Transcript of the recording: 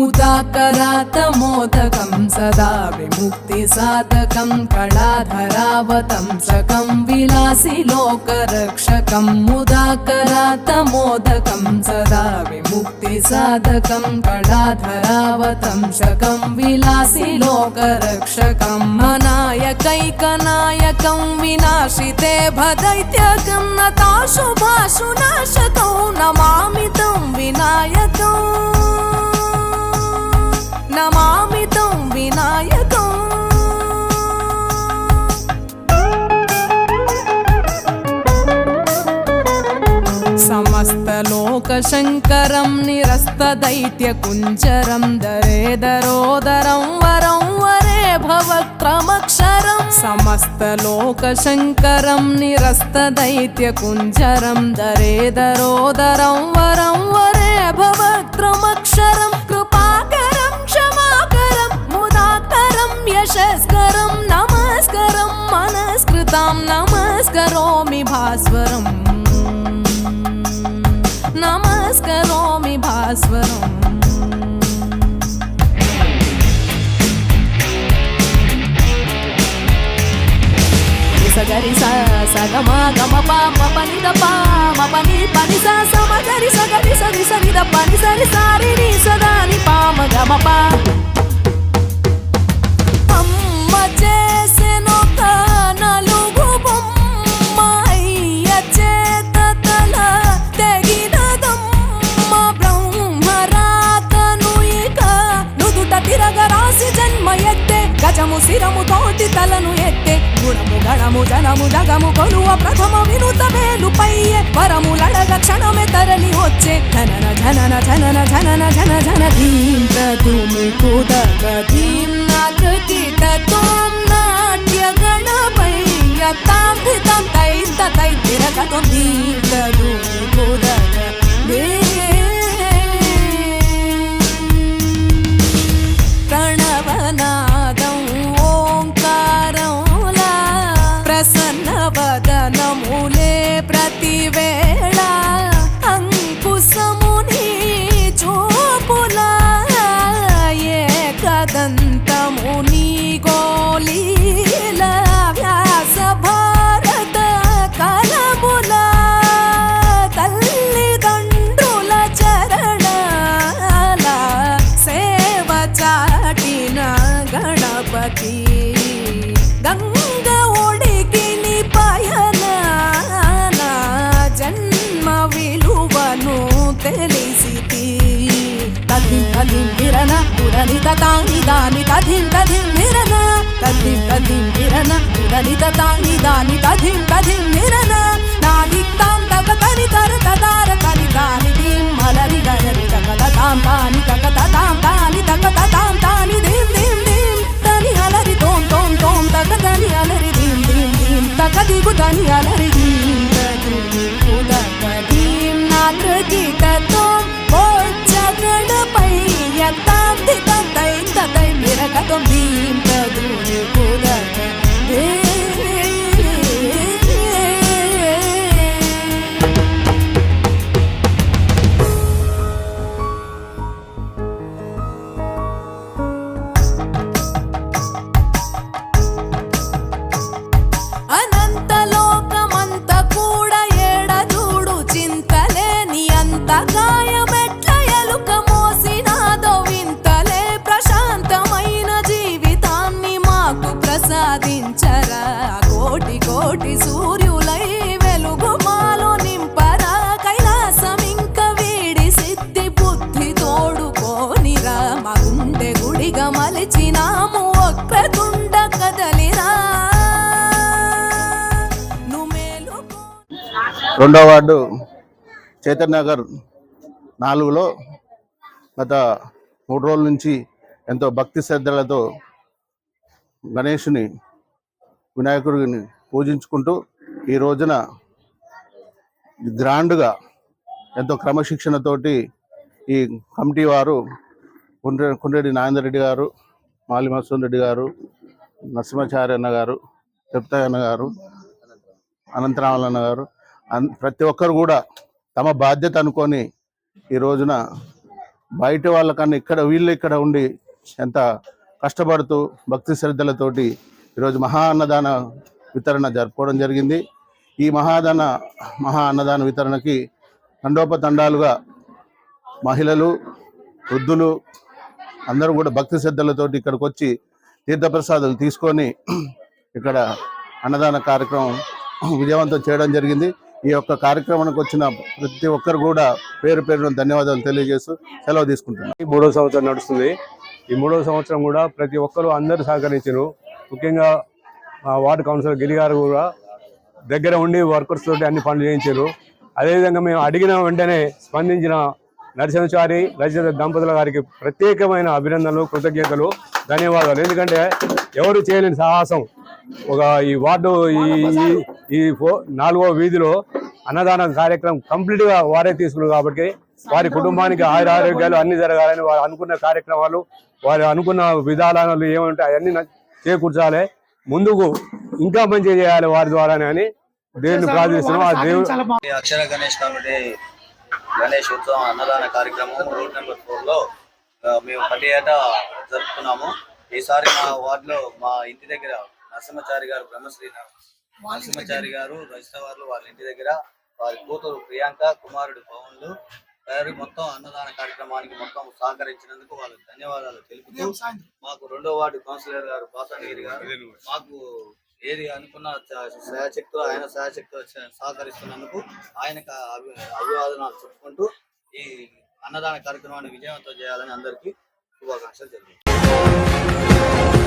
मुदाकरातमोदकं सदा विमुक्तिसाधकं कलाधरावतं सकं विलासि लोकरक्षकं मुदाकरातमोदकं सदा विमुक्तिसाधकं कलाधरावतं शकं विलासि लोकरक्षकं अनायकैकनायकं विनाशिते भदैत्यकं नताशुभाशुनाशकौ नमामि तं विनायकम् समस्तलोकशङ्करं निरस्तदैत्यकुञ्जरं दरेदरोदरं वरं वरे भवक्रमक्षरं समस्तलोकशङ्करं निरस्तदैत्यकुञ्जरं दरेदरोदरं वरं वरे भवक्रमक्षरं శాశ్వతం. సగరి సగమ గమ పా మపని దపా మపని పని స సమగరి సగరి సరి సరి ద పని సరి సారి ని సదాని పామ గమ పా. శిరము తోటి తలను ఎత్తే గుణము గణము జనము జగము కొలువ ప్రథమ వినుత మేలుపై పయ్యే వరములడగ క్షణమే తరలి వచ్చే జనన జనన జనన జనన జన జన ధీం తుమి కుదక ధీం నాకృతి తోం నాట్య జగదంతము నీ గోళీల వ్యాస భారత కలముల తల్లిదండ్రుల చరణాల సేవ చాటిన గణపతి. తెలిసితి తదిం తదిం విరన ఉరని తాని దాని తదిం తదిం విరన తదిం తదిం విరన ఉరని తాని దాని తదిం తదిం విరన నాని తాం తని తర తదార తని దాని దీం మలరి గరరి తగ తాం తాని తగ తాం తాని తగ తాం తాని దీం దీం దీం. తని అలరి తోం తోం తోం తని అలరి దీం దీం దీం. దిగు తని అలరి గుండె మలిచినాము ఒక్కతుండ కదలిరా. రెండో వార్డు చైతన్య నగర్ నాలుగులో గత మూడు రోజుల నుంచి ఎంతో భక్తి శ్రద్ధలతో గణేషుని వినాయకుడిని పూజించుకుంటూ ఈ రోజున గ్రాండ్గా ఎంతో క్రమశిక్షణతోటి ఈ కమిటీ వారు కుండ్రె కుండ్రెడ్డి నాగేందర్ రెడ్డి గారు మాలి రెడ్డి గారు నరసింహాచార్య అన్న గారు చెప్తాయన్న అన్న గారు అనంతరామలన్న గారు అన్- ప్రతి ఒక్కరు కూడా తమ బాధ్యత అనుకొని ఈ రోజున బయట వాళ్ళకన్నా ఇక్కడ వీళ్ళు ఇక్కడ ఉండి ఎంత కష్టపడుతూ భక్తి శ్రద్ధలతోటి ఈరోజు మహా అన్నదాన వితరణ జరుపుకోవడం జరిగింది. ఈ మహాదాన మహా అన్నదాన వితరణకి తండోపతండాలుగా మహిళలు వృద్ధులు అందరూ కూడా భక్తి శ్రద్ధలతోటి ఇక్కడికి వచ్చి తీర్థప్రసాదాలు తీసుకొని ఇక్కడ అన్నదాన కార్యక్రమం విజయవంతం చేయడం జరిగింది. ఈ యొక్క కార్యక్రమానికి వచ్చిన ప్రతి ఒక్కరు కూడా పేరు పేరున ధన్యవాదాలు తెలియజేస్తూ సెలవు తీసుకుంటున్నాను ఈ మూడో సంవత్సరం నడుస్తుంది. ఈ మూడో సంవత్సరం కూడా ప్రతి ఒక్కరూ అందరూ సహకరించారు ముఖ్యంగా మా వార్డు కౌన్సిలర్ గిరి గారు కూడా దగ్గర ఉండి వర్కర్స్ తోటి అన్ని పనులు చేయించారు అదేవిధంగా మేము అడిగిన వెంటనే స్పందించిన నరసింహచారి రచిత దంపతుల గారికి ప్రత్యేకమైన అభినందనలు కృతజ్ఞతలు ధన్యవాదాలు. ఎందుకంటే ఎవరు చేయలేని సాహసం. ఒక ఈ వార్డు ఈ ఈ- నాలుగో వీధిలో అన్నదాన కార్యక్రమం కంప్లీట్గా వారే తీసుకున్నారు కాబట్టి వారి కుటుంబానికి ఆయుర ఆరోగ్యాలు అన్ని జరగాలని వారు అనుకున్న కార్యక్రమాలు వారు అనుకున్న విధానాలు ఏమంటాయి అవన్నీ చేకూర్చాలి. ముందుకు ఇంకా మంచి చేయాలి వారి ద్వారానే అని దేవుని ప్రార్థిస్తున్నాం. ఆ దేవుడు అక్షర గణేష్ కమిటీ గణేష్ ఉత్సవం అన్నదాన కార్యక్రమం రోడ్ నెంబర్ ఫోర్లో ఆ, మేము ప్రతి ఏటా జరుపుతున్నాము ఈసారి మా వార్డులో మా ఇంటి దగ్గర నరసింహచారి గారు బ్రహ్మశ్రీ నరసింహచారి గారు రజిత వారు వాళ్ళ ఇంటి దగ్గర వారి కూతురు ప్రియాంక కుమారుడు పవన్లు గారి మొత్తం అన్నదాన కార్యక్రమానికి మొత్తం సహకరించినందుకు వాళ్ళకి ధన్యవాదాలు తెలుపుతూ మాకు రెండో వార్డు కౌన్సిలర్ గారు పాసాగిరి గారు మాకు ఏది అనుకున్న సహాయశక్తులు ఆయన సహాయశక్తులు సహకరిస్తున్నందుకు ఆయనకు అభి- అభివాదనాలు చెప్పుకుంటూ ఈ అన్నదాన కార్యక్రమాన్ని విజయవంతం చేయాలని అందరికీ శుభాకాంక్షలు తెలియజేస్తాను